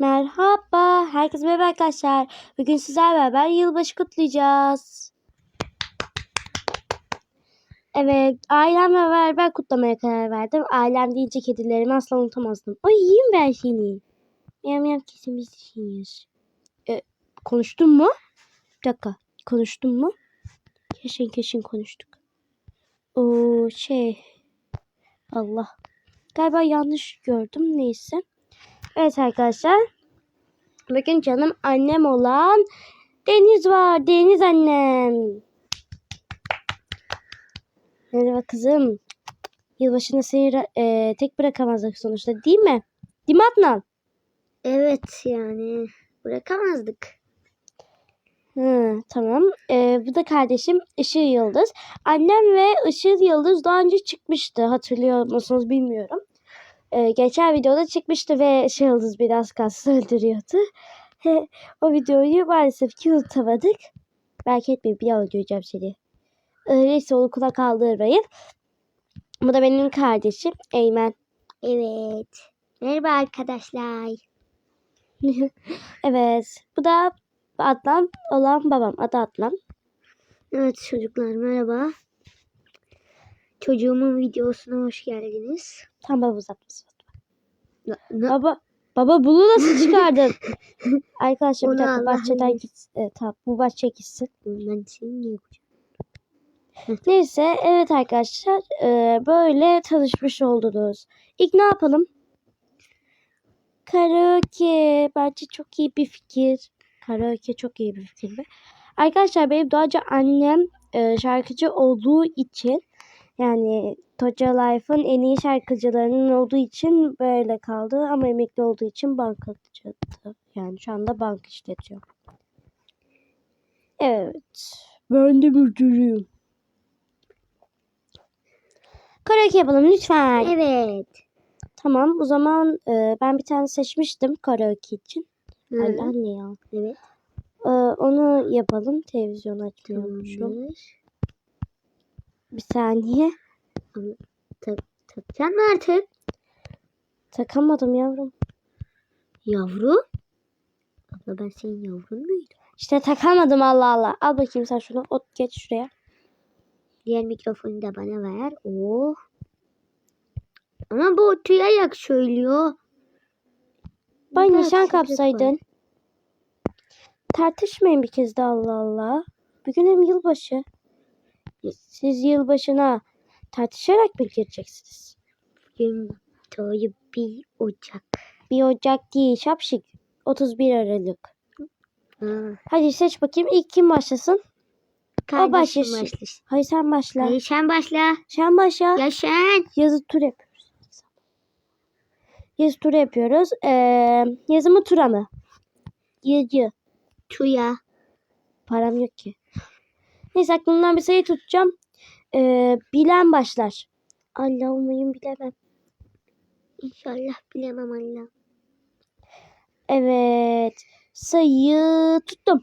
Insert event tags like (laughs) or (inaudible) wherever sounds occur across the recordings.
Merhaba, herkese merhaba arkadaşlar. Bugün sizlerle beraber yılbaşı kutlayacağız. Evet, ailemle beraber kutlamaya karar verdim. Ailem deyince kedilerimi asla unutamazdım. Ay yiyeyim ben seni. Yam yam kesin biz yiyiz. E, konuştun mu? Bir dakika, konuştun mu? Kesin kesin konuştuk. O şey, Allah. Galiba yanlış gördüm, neyse. Evet arkadaşlar. Bugün canım annem olan Deniz var. Deniz annem. Merhaba kızım. Yılbaşını seni e, tek bırakamazdık sonuçta değil mi? Değil mi Adnan? Evet yani bırakamazdık. Hı, tamam. E, bu da kardeşim Işıl Yıldız. Annem ve Işıl Yıldız daha önce çıkmıştı. Hatırlıyor musunuz bilmiyorum. E, geçen videoda çıkmıştı ve Işıl Yıldız biraz kalsın (laughs) öldürüyordu. o videoyu maalesef ki unutamadık. Belki etmeyin bir daha öldüreceğim seni. Öyleyse onu kulak kaldırmayın. Bu da benim kardeşim Eymen. Evet. Merhaba arkadaşlar. (laughs) evet. Bu da Adnan olan babam. Adı Adnan. Evet çocuklar merhaba. Çocuğumun videosuna hoş geldiniz. Tam baba uzatması. Baba baba bunu nasıl çıkardın? (laughs) Arkadaşlar bir dakika bahçeden gitsin. Evet, tamam bu bahçe gitsin. ben seni niye? (laughs) Neyse evet arkadaşlar e, böyle tanışmış oldunuz. İlk ne yapalım? Karaoke. Bence çok iyi bir fikir. Karaoke çok iyi bir fikir mi? Arkadaşlar benim doğaca annem e, şarkıcı olduğu için yani Toca Life'ın en iyi şarkıcılarının olduğu için böyle kaldı ama emekli olduğu için bankacıydı. Yani şu anda bank işletiyor. Evet. Ben de müdürüyüm. Karaoke yapalım lütfen. Evet. Tamam o zaman e, ben bir tane seçmiştim karaoke için. Hı. Ay anne ya. Evet. E, onu yapalım. Televizyon açmıyormuşum. Tamamdır. Bir saniye. Takacaksın mı artık? Takamadım yavrum. Yavru. Abla ben senin yavrun muydum? İşte takamadım Allah Allah. Al bakayım sen şunu. Ot geç şuraya. Diğer mikrofonu da bana ver. Oh. Ama bu tüyayak söylüyor. Bay nişan şiddet var. kapsaydın. Tartışmayın bir kez de Allah Allah. Bugün hem yılbaşı. Siz yılbaşına tartışarak mı gireceksiniz? Doğru bir Ocak. Bir Ocak değil şapşik. 31 Aralık. Ha. Hadi seç bakayım ilk kim başlasın? Kardeşim başlasın. başlasın. Hayır sen başla. Hayır sen başla. Sen başla. Ya sen. Yazı tur yapıyoruz. Yazı turu yapıyoruz. Ee, yazı mı tura mı? Yazı. Tuya. Param yok ki. Neyse aklımdan bir sayı tutacağım. Ee, bilen başlar. Allah umayım bilemem. İnşallah bilemem Allah. Evet. Sayı tuttum.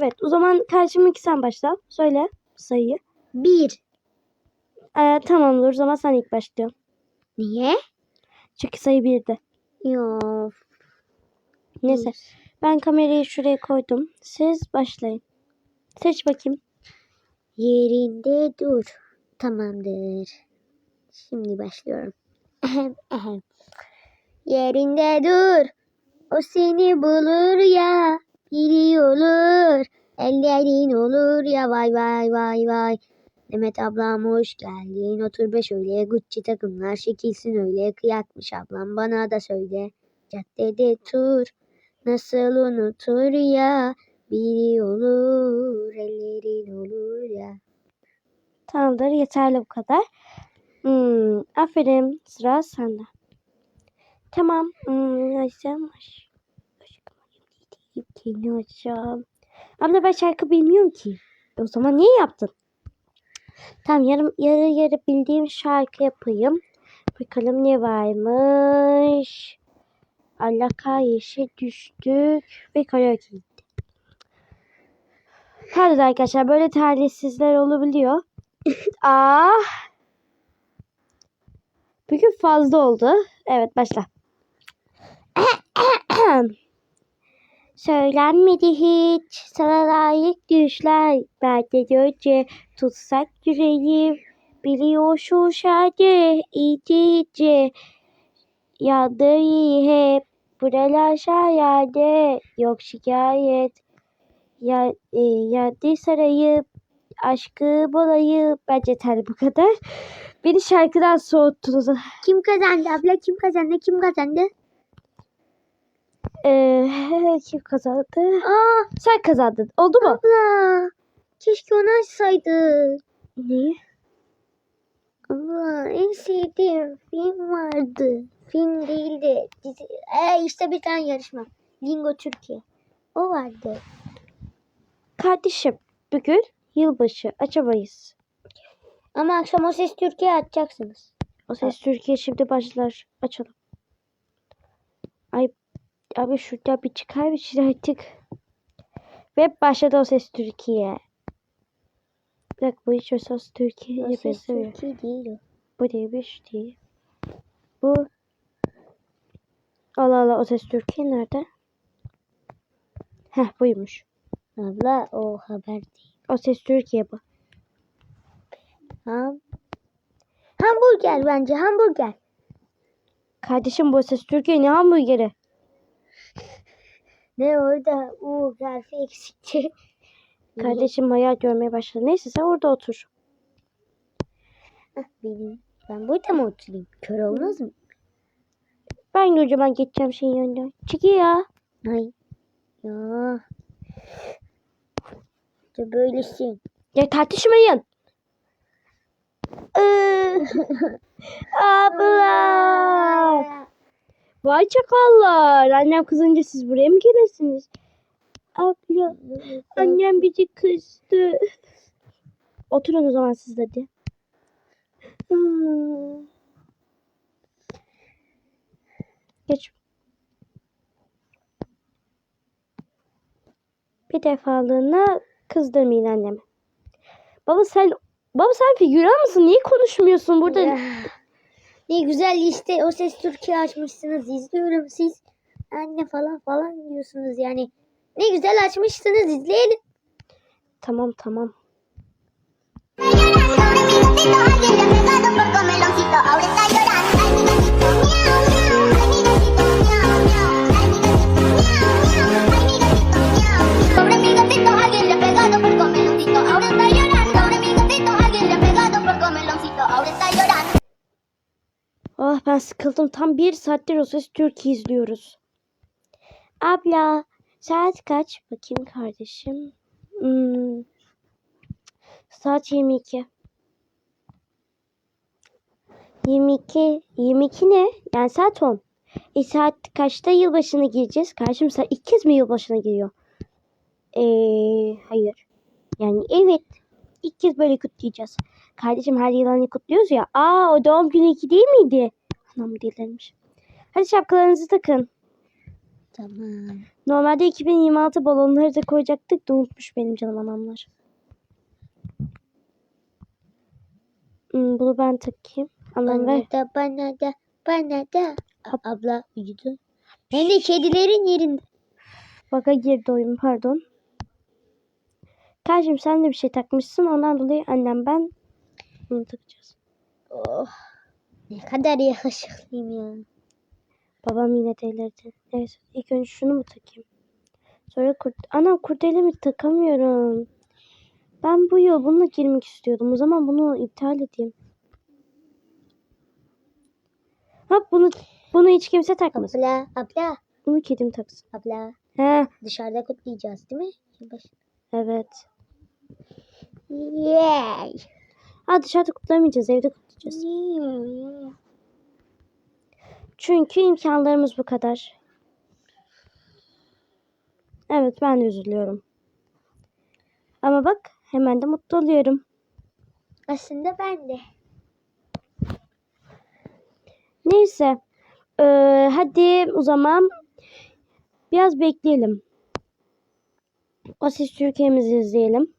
Evet o zaman karşımınki sen başla. Söyle sayıyı. Bir. Ee, tamamdır o zaman sen ilk başlıyorsun. Niye? Çünkü sayı birdi. Yok. Neyse. Ben kamerayı şuraya koydum. Siz başlayın. Seç bakayım. Yerinde dur. Tamamdır. Şimdi başlıyorum. Ehem, ehem. Yerinde dur. O seni bulur ya. Biri olur. Ellerin olur ya vay vay vay vay. Demet ablam hoş geldin. Otur be şöyle. Gucci takımlar şekilsin öyle. Kıyakmış ablam bana da söyle. Caddede tur. Nasıl unutur ya. Biri olur. Ellerin olur ya. Tamamdır. Yeterli bu kadar. Hmm, aferin. Sıra sende. Tamam. Hmm, açacağım. Aş- aşkım, ay, Kendi açacağım. Abla ben şarkı bilmiyorum ki. O zaman niye yaptın? Tamam yarım, yarı yarı bildiğim şarkı yapayım. Bakalım ne varmış. Allah yeşil düştük ve karaoke. Pardon arkadaşlar böyle talihsizler olabiliyor. (laughs) ah. Bugün fazla oldu. Evet başla. (coughs) Söylenmedi hiç sana layık düşler. Belki de önce tutsak yüreğim. Biliyor şu şarkı itici. Yandı iyi hep. Buralar şayade. Yok şikayet. Ya, e, yandı sarayım. Aşkı bulayım. Bence yeter bu kadar. Beni şarkıdan soğuttunuz. Kim kazandı abla? Kim kazandı? Kim kazandı? Ee, (laughs) kim kazandı? Aa Sen kazandın. Oldu mu? abla. Keşke onu açsaydın. Niye? Abla en sevdiğim film vardı. Film değildi. Dizi. Ee, işte bir tane yarışma. Lingo Türkiye. O vardı. Kardeşim bugün yılbaşı açamayız. Ama akşam o ses Türkiye açacaksınız. O ses Türkiye şimdi başlar. Açalım. Ay abi şurada bir çıkar bir şey artık. Ve başladı o ses Türkiye. Bir dakika bu hiç o ses Türkiye'ye ses benzemiyor. Türkiye değil o. Bu değil bir şu değil. Bu. Allah Allah o ses Türkiye nerede? Heh buymuş. Abla o haber değil. O ses Türkiye bu. Ham. Hamburger bence hamburger. Kardeşim bu ses Türkiye ne hamburgeri? Ne orada U harfi eksikti. (laughs) Kardeşim hayal görmeye başladı. Neyse sen orada otur. Hah, Benim. Ben burada mı oturayım? Kör olmaz mı? Ben kocaman geçeceğim şeyin yanına. Çekil ya. Ay. Ya. İşte böylesin. Ya tartışmayın. Ee, Abla. Vay çakallar. Annem kızınca siz buraya mı gelirsiniz? Abla. Annem bizi kızdı. Oturun o zaman siz hadi. Geç. Bir defalığına kızdırmayın annemi. Baba sen Baba sen figüran mısın? Niye konuşmuyorsun burada? Ya. Ne güzel işte o ses Türkiye açmışsınız izliyorum siz anne falan falan diyorsunuz yani. Ne güzel açmışsınız izleyelim. Tamam tamam. Oh ben sıkıldım. Tam bir saattir o ses Türkiye izliyoruz. Abla saat kaç? Bakayım kardeşim. Hmm. Saat 22. 22. 22 ne? Yani saat 10. E saat kaçta yılbaşına gireceğiz? Kardeşim sen ilk kez mi yılbaşına giriyor? Eee hayır. Yani evet. İlk kez böyle kutlayacağız. Kardeşim her yıl hani kutluyoruz ya. Aa o doğum günü iki değil miydi? Anam delirmiş. Hadi şapkalarınızı takın. Tamam. Normalde 2026 balonları da koyacaktık da unutmuş benim canım anamlar. Hmm, bunu ben takayım. Anam ver. Bana da bana da bana da. A- Abla uyudu. Hem de kedilerin yerinde. Baka girdi oyun pardon. Kardeşim sen de bir şey takmışsın. Ondan dolayı annem ben bunu takacağız. Oh. Ne kadar yakışıklıyım ya. Babam yine delirdi. Neyse ilk önce şunu mu takayım? Sonra kurt... Anam kurdelemi takamıyorum. Ben bu yıl bununla girmek istiyordum. O zaman bunu iptal edeyim. Hop bunu bunu hiç kimse takmasın. Abla abla Bunu kedim taksın. abla. He Dışarıda kutlayacağız değil mi? Evet. Yay. Ha dışarıda kutlamayacağız evde kutlayacağız. Çünkü imkanlarımız bu kadar. Evet ben de üzülüyorum. Ama bak hemen de mutlu oluyorum. Aslında ben de. Neyse. Ee, hadi o zaman biraz bekleyelim. O ses Türkiye'mizi izleyelim.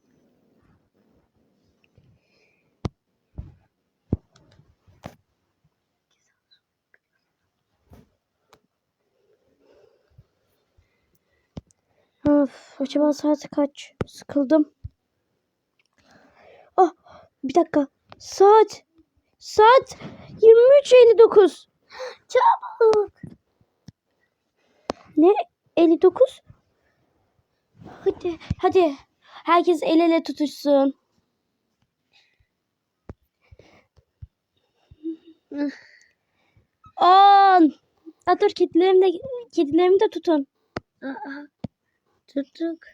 Acaba saat kaç? Sıkıldım. Ah bir dakika. Saat. Saat 23.59. Çabuk. Ne? 59? Hadi hadi. Herkes el ele tutuşsun. On. Aa, dur kedilerimi de, kedilerimi de tutun. Aa, tuttuk.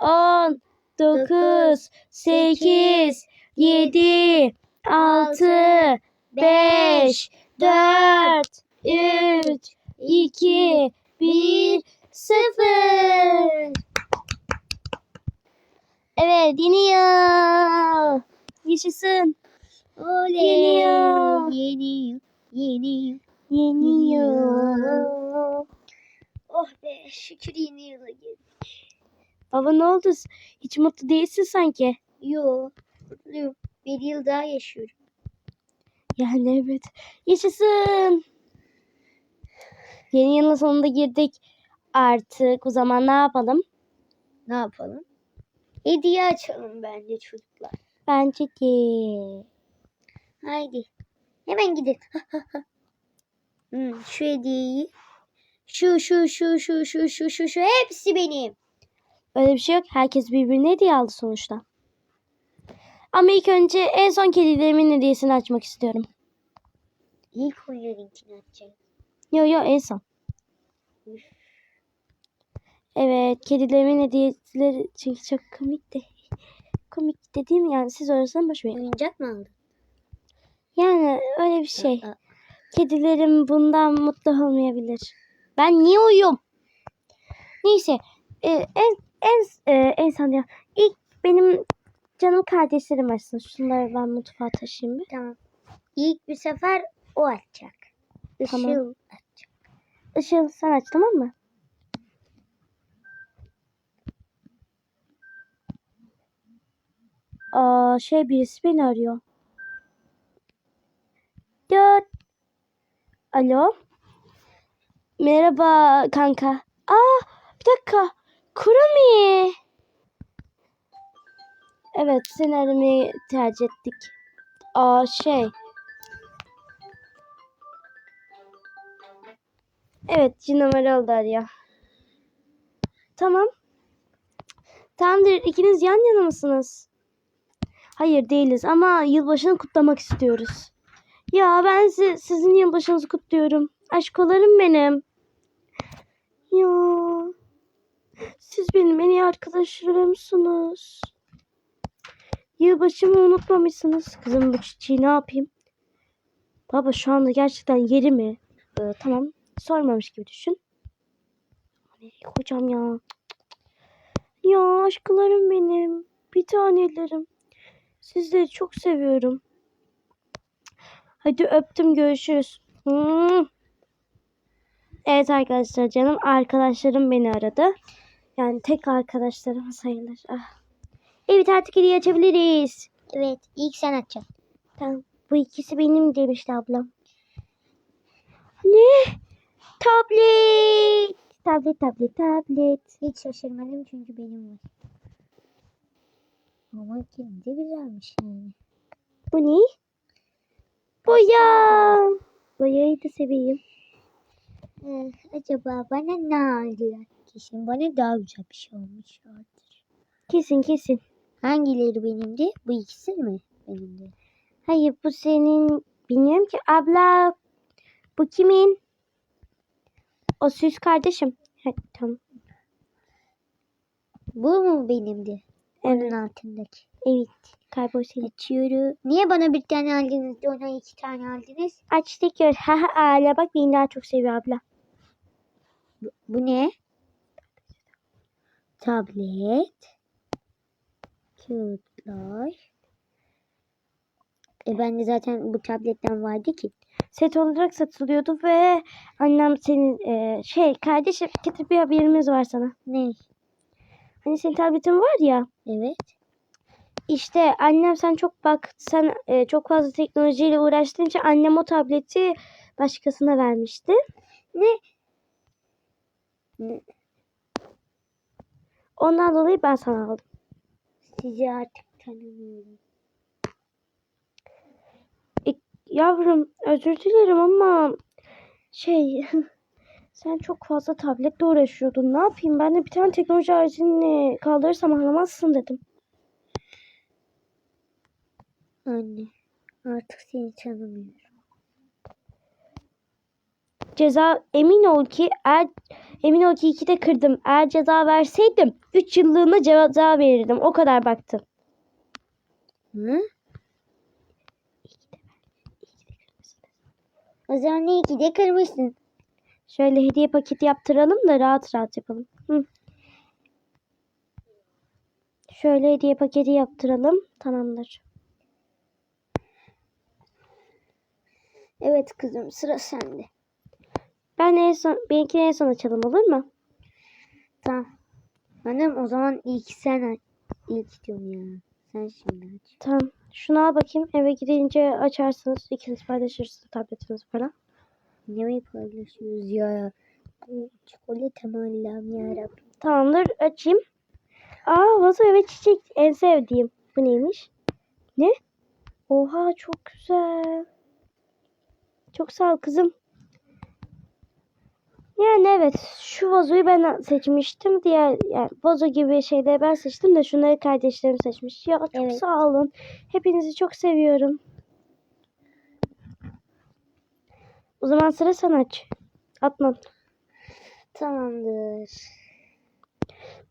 10, 9, 8, 7, 6, 5, 4, 3, 2, 1, 0. Evet yeni yıl. Yaşasın. Oley. Yeni yıl. Yeni yıl. Yeni yıl. Yeni yıl. Oh be şükür yeni yıla girdik. Baba ne oldu? Hiç mutlu değilsin sanki. Yo mutluyum. Bir yıl daha yaşıyorum. Yani evet. Yaşasın. Yeni yılın sonunda girdik. Artık o zaman ne yapalım? Ne yapalım? Hediye açalım bence çocuklar. Bence de. Haydi. Hemen gidin. (laughs) hmm, şu hediyeyi. Şu şu şu şu şu şu şu şu hepsi benim. Öyle bir şey yok. Herkes birbirine hediye aldı sonuçta. Ama ilk önce en son kedilerimin hediyesini açmak istiyorum. İlk oyunlarınkini açacağım. Yo yo en son. Evet kedilerimin hediyeleri çünkü çok komikti. Komik dediğim yani siz orasından boş verin. Oyuncak mı aldın? Yani öyle bir şey. Aa, Kedilerim bundan mutlu olmayabilir. Ben niye uyuyorum? Neyse. e, en en e, en ya. İlk benim canım kardeşlerim açsın. Şunları ben mutfağa taşıyayım bir. Tamam. İlk bir sefer o açacak. Işıl Tamam. açacak. Işıl sen aç tamam mı? Aa, şey birisi beni arıyor. Dört. Alo. Merhaba kanka. Aa, bir dakika. Kurumi. Evet, aramayı tercih ettik. Aa, şey. Evet, numara oldu arıyor. Tamam. Tamamdır. İkiniz yan yana mısınız? Hayır değiliz ama yılbaşını kutlamak istiyoruz. Ya ben si- sizin yılbaşınızı kutluyorum. Aşkolarım benim. Ya. Siz benim en iyi arkadaşlarımsınız. Yılbaşımı unutmamışsınız. Kızım bu çiçeği ne yapayım? Baba şu anda gerçekten yeri mi? Ee, tamam. Sormamış gibi düşün. Nereye koyacağım ya? Ya aşklarım benim. Bir tanelerim. Sizleri çok seviyorum. Hadi öptüm görüşürüz. Hmm. Evet arkadaşlar canım arkadaşlarım beni aradı. Yani tek arkadaşlarım sayılır. Ah. Evet artık hediye açabiliriz. Evet. ilk sen açacaksın. Tamam. Bu ikisi benim demişti ablam. Ne? Tablet. Tablet, tablet, tablet. Hiç şaşırmadım çünkü benim var. Ama kendi güzelmiş yani. Bu ne? Boya. Boyayı da seveyim. Ee, acaba bana ne aldılar? Kesin bana daha güzel bir şey olmuşlardır. Kesin kesin. Hangileri benimdi? Bu ikisi mi benimdi? Hayır bu senin bilmiyorum ki. Abla bu kimin? O süs kardeşim. Ha, tamam. Bu mu benimdi? Evet. Onun altındaki. Evet. Kaybol senin. Açıyorum. Niye bana bir tane aldınız da ona iki tane aldınız? Açtık gör. Ha ha bak beni daha çok seviyor abla. Bu, bu ne? Tablet. Kağıtlar. E bende zaten bu tabletten vardı ki. Set olarak satılıyordu ve annem senin e, şey kardeşim getir bir haberimiz var sana. Ne? Hani senin tabletin var ya. Evet. İşte annem sen çok bak sen e, çok fazla teknolojiyle uğraştığın için annem o tableti başkasına vermişti. Ne? Ne? Ondan dolayı ben sana aldım. Sizi artık tanımıyorum. Yavrum özür dilerim ama şey (laughs) sen çok fazla tabletle uğraşıyordun. Ne yapayım? Ben de bir tane teknoloji aletini kaldırırsam anlamazsın dedim. Anne artık seni tanımıyorum. Ceza emin ol ki eğer emin ol ki iki de kırdım. Eğer ceza verseydim 3 yıllığına ceza verirdim. O kadar baktım. Hı? O zaman iyi ki de kırmışsın. Şöyle hediye paketi yaptıralım da rahat rahat yapalım. Hı. Şöyle hediye paketi yaptıralım. Tamamdır. Evet kızım sıra sende. Ben en son, benimkini en son açalım olur mu? Tamam. Annem o zaman ilk sen. İlk diyorum ya. Sen şimdi aç. Tamam. Şunu al bakayım. Eve gidince açarsınız. İkiniz paylaşırsınız tabletinizi falan. Ne mi paylaşıyoruz ya? Çikolata mı Allah'ım yarabbim. Tamamdır. Açayım. Aa vazo ve çiçek. En sevdiğim. Bu neymiş? Ne? Oha çok güzel. Çok sağ ol kızım. Yani evet şu vazoyu ben seçmiştim. Diğer yani vazo gibi şeyleri ben seçtim de şunları kardeşlerim seçmiş. Ya çok Evet. sağ olun. Hepinizi çok seviyorum. O zaman sıra sen aç. Atma. Tamamdır.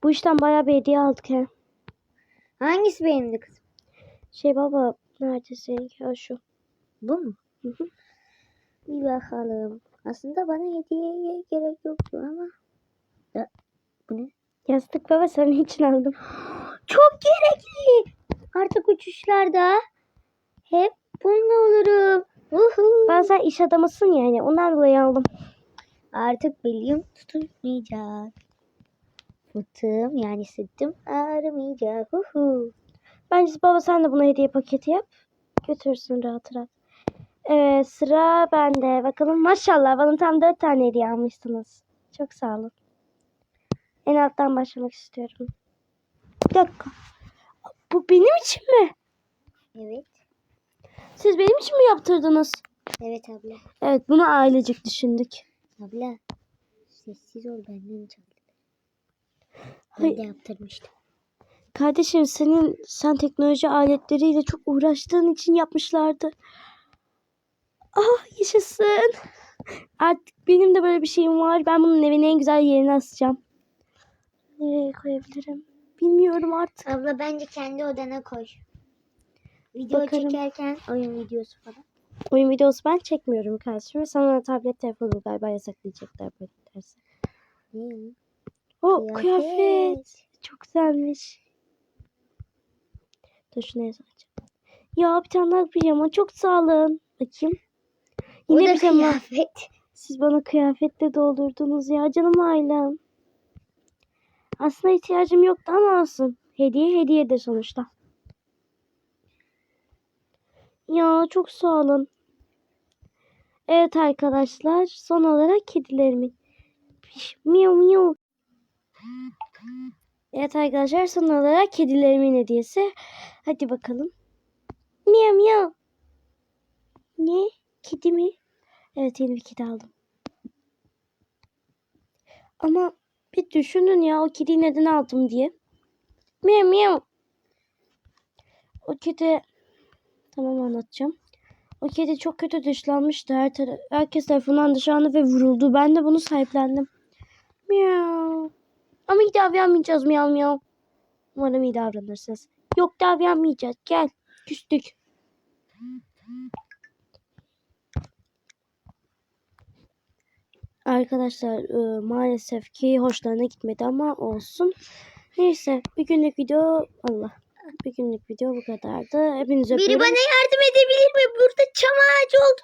Bu işten bayağı bir hediye aldık he. Hangisi benimdi kızım? Şey baba neredesin? Ya şu. Bu mu? Hı hı. Bir bakalım. Aslında bana hediyeye gerek yoktu ama. Ya, bu ne? Yastık baba senin için aldım. (gasps) Çok gerekli. Artık uçuşlarda hep bununla olurum. Uhu. Ben sen iş adamısın yani ondan dolayı aldım. Artık belim tutulmayacak. Fıtığım yani sırtım ağrımayacak. Uhu. Bence baba sen de buna hediye paketi yap. Götürsün rahat rahat. Ee, sıra bende. Bakalım maşallah bana tam dört tane hediye almışsınız. Çok sağ olun. En alttan başlamak istiyorum. Bir dakika. Bu benim için mi? Evet. Siz benim için mi yaptırdınız? Evet abla. Evet bunu ailecek düşündük. Abla. Sessiz ol benden çaldı. Ben de yaptırmıştım. Kardeşim senin sen teknoloji aletleriyle çok uğraştığın için yapmışlardı. Ah yaşasın. Artık benim de böyle bir şeyim var. Ben bunun evin en güzel yerine asacağım. Nereye koyabilirim? Bilmiyorum artık. Abla bence kendi odana koy. Video Bakarım. çekerken oyun videosu falan. Oyun videosu ben çekmiyorum kardeşim. Sana tablet telefonu galiba yasaklayacaklar böyle derse. Ne? O kıyafet. Çok güzelmiş. Dur şunu yazacağım. Ya bir tane daha pijama. Çok sağ olun. Bakayım. Yine da pijama. kıyafet. Siz bana kıyafetle doldurdunuz ya canım ailem. Aslında ihtiyacım yoktu ama olsun. Hediye hediyedir sonuçta. Ya çok sağ olun. Evet arkadaşlar son olarak kedilerimin. Miyav miyav. Evet arkadaşlar son olarak kedilerimin hediyesi. Hadi bakalım. Miyav miyav. Ne? Kedi mi? Evet yeni bir kedi aldım. Ama bir düşünün ya o kediyi neden aldım diye. Miyav miyav. O kedi tamam anlatacağım. O kedi çok kötü dışlanmıştı. Her tara- herkes tarafından dışlandı ve vuruldu. Ben de bunu sahiplendim. Miyav. Ama iyi davranmayacağız miyav miyav. Umarım iyi davranırsınız. Yok davranmayacağız. Gel. Küstük. Arkadaşlar e, maalesef ki hoşlarına gitmedi ama olsun. Neyse bir günlük video Allah. Bir günlük video bu kadardı. Hepinizi Biri öpüyorum. bana yardım edebilir mi? Burada çam ağacı oldu.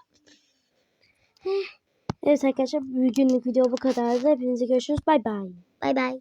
Evet arkadaşlar bir günlük video bu kadardı. Hepinize görüşürüz. Bay bay. Bay bay.